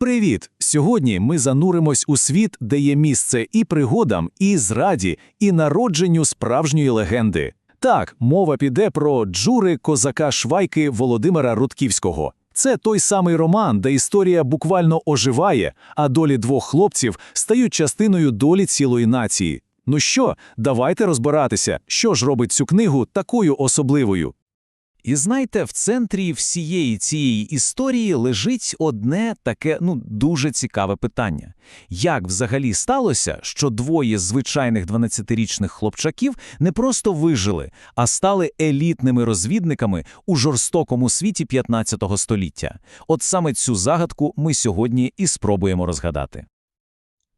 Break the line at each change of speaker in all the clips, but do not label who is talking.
Привіт! Сьогодні ми зануримось у світ, де є місце і пригодам, і зраді, і народженню справжньої легенди. Так, мова піде про джури козака Швайки Володимира Рудківського. Це той самий роман, де історія буквально оживає, а долі двох хлопців стають частиною долі цілої нації. Ну що, давайте розбиратися, що ж робить цю книгу такою особливою. І знаєте, в центрі всієї цієї історії лежить одне таке ну дуже цікаве питання: як взагалі сталося, що двоє звичайних 12-річних хлопчаків не просто вижили, а стали елітними розвідниками у жорстокому світі 15 століття? От саме цю загадку ми сьогодні і спробуємо розгадати.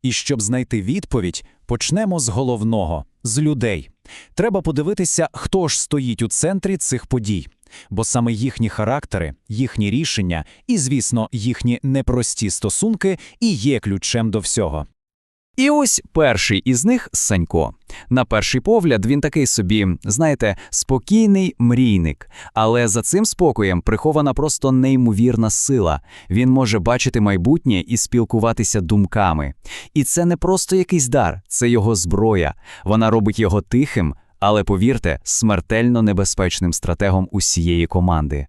І щоб знайти відповідь, почнемо з головного з людей. Треба подивитися, хто ж стоїть у центрі цих подій, бо саме їхні характери, їхні рішення і, звісно, їхні непрості стосунки і є ключем до всього.
І ось перший із них Санько. На перший погляд він такий собі, знаєте, спокійний мрійник. Але за цим спокоєм прихована просто неймовірна сила. Він може бачити майбутнє і спілкуватися думками. І це не просто якийсь дар, це його зброя. Вона робить його тихим, але повірте, смертельно небезпечним стратегом усієї команди.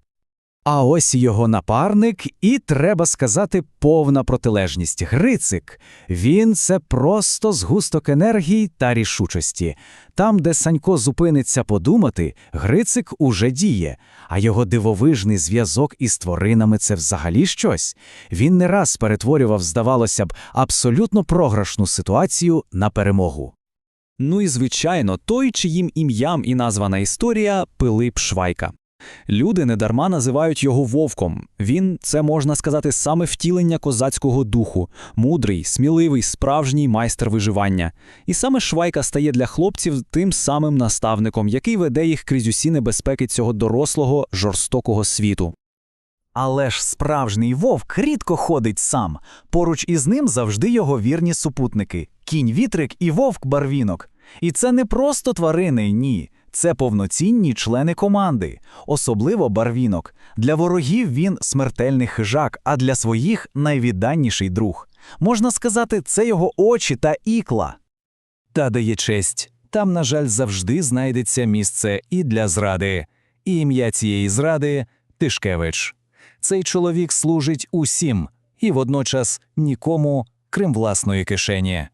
А ось його напарник, і треба сказати, повна протилежність Грицик. Він це просто згусток енергії та рішучості. Там, де Санько зупиниться подумати, Грицик уже діє, а його дивовижний зв'язок із тваринами це взагалі щось. Він не раз перетворював, здавалося б, абсолютно програшну ситуацію на перемогу.
Ну і звичайно, той, чиїм ім'ям і названа історія Пилип Швайка. Люди недарма називають його вовком. Він, це можна сказати, саме втілення козацького духу, мудрий, сміливий, справжній майстер виживання. І саме Швайка стає для хлопців тим самим наставником, який веде їх крізь усі небезпеки цього дорослого, жорстокого світу.
Але ж справжній вовк рідко ходить сам. Поруч із ним завжди його вірні супутники кінь вітрик і вовк барвінок. І це не просто тварини, ні. Це повноцінні члени команди, особливо барвінок. Для ворогів він смертельний хижак, а для своїх найвідданіший друг. Можна сказати, це його очі та ікла. Та дає честь. Там, на жаль, завжди знайдеться місце і для зради. І ім'я цієї зради Тишкевич. Цей чоловік служить усім і водночас нікому, крім власної кишені.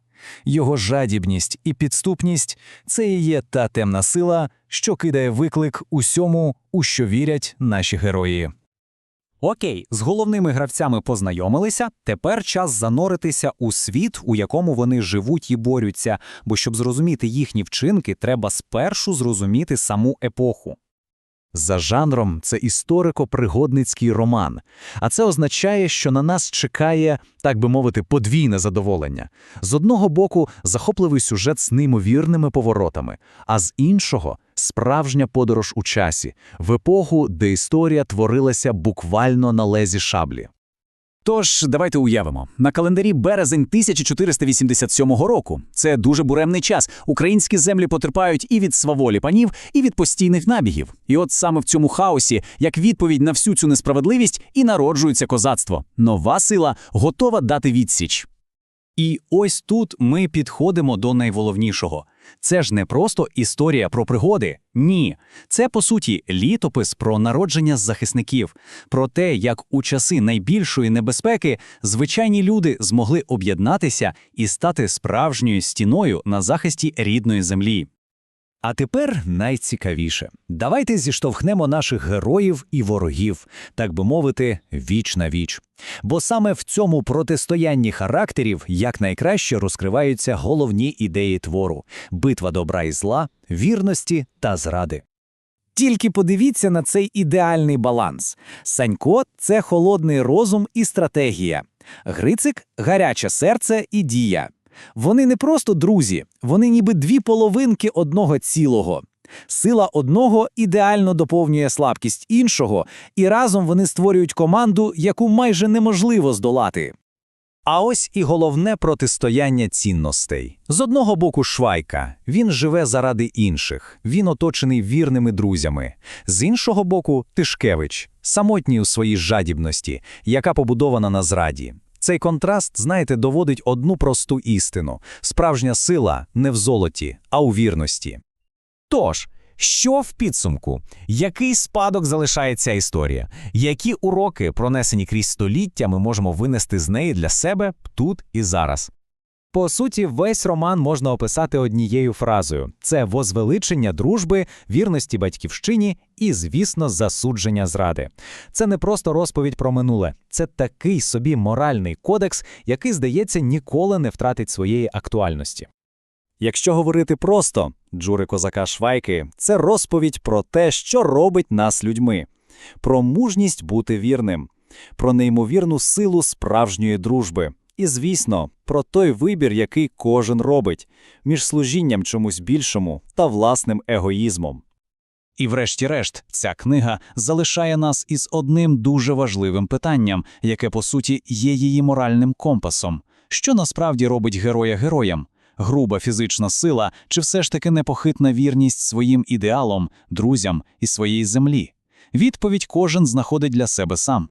Його жадібність і підступність це і є та темна сила, що кидає виклик усьому, у що вірять наші герої.
Окей, з головними гравцями познайомилися. Тепер час заноритися у світ, у якому вони живуть і борються. Бо щоб зрозуміти їхні вчинки, треба спершу зрозуміти саму епоху.
За жанром це історико-пригодницький роман, а це означає, що на нас чекає, так би мовити, подвійне задоволення. З одного боку, захопливий сюжет з неймовірними поворотами, а з іншого справжня подорож у часі, в епоху, де історія творилася буквально на лезі шаблі.
Тож, давайте уявимо. На календарі березень 1487 року. Це дуже буремний час. Українські землі потерпають і від сваволі панів, і від постійних набігів. І от саме в цьому хаосі, як відповідь на всю цю несправедливість, і народжується козацтво. Нова сила готова дати відсіч. І ось тут ми підходимо до найголовнішого. Це ж не просто історія про пригоди. Ні. Це, по суті, літопис про народження захисників, про те, як у часи найбільшої небезпеки звичайні люди змогли об'єднатися і стати справжньою стіною на захисті рідної землі.
А тепер найцікавіше. Давайте зіштовхнемо наших героїв і ворогів, так би мовити, віч на віч. Бо саме в цьому протистоянні характерів якнайкраще розкриваються головні ідеї твору битва добра і зла, вірності та зради. Тільки подивіться на цей ідеальний баланс. Санько це холодний розум і стратегія, Грицик гаряче серце і дія. Вони не просто друзі, вони ніби дві половинки одного цілого. Сила одного ідеально доповнює слабкість іншого, і разом вони створюють команду, яку майже неможливо здолати. А ось і головне протистояння цінностей. З одного боку, Швайка він живе заради інших, він оточений вірними друзями. З іншого боку, Тишкевич, самотній у своїй жадібності, яка побудована на зраді. Цей контраст, знаєте, доводить одну просту істину. Справжня сила не в золоті, а у вірності.
Тож, що в підсумку? Який спадок залишає ця історія? Які уроки, пронесені крізь століття, ми можемо винести з неї для себе тут і зараз? По суті, весь роман можна описати однією фразою: це возвеличення дружби, вірності батьківщині і, звісно, засудження зради. Це не просто розповідь про минуле, це такий собі моральний кодекс, який, здається, ніколи не втратить своєї актуальності.
Якщо говорити просто, Джури Козака Швайки – це розповідь про те, що робить нас людьми, про мужність бути вірним, про неймовірну силу справжньої дружби. І, звісно, про той вибір, який кожен робить, між служінням чомусь більшому та власним егоїзмом.
І врешті-решт, ця книга залишає нас із одним дуже важливим питанням, яке, по суті, є її моральним компасом. Що насправді робить героя героєм? Груба фізична сила чи все ж таки непохитна вірність своїм ідеалам, друзям і своїй землі? Відповідь кожен знаходить для себе сам.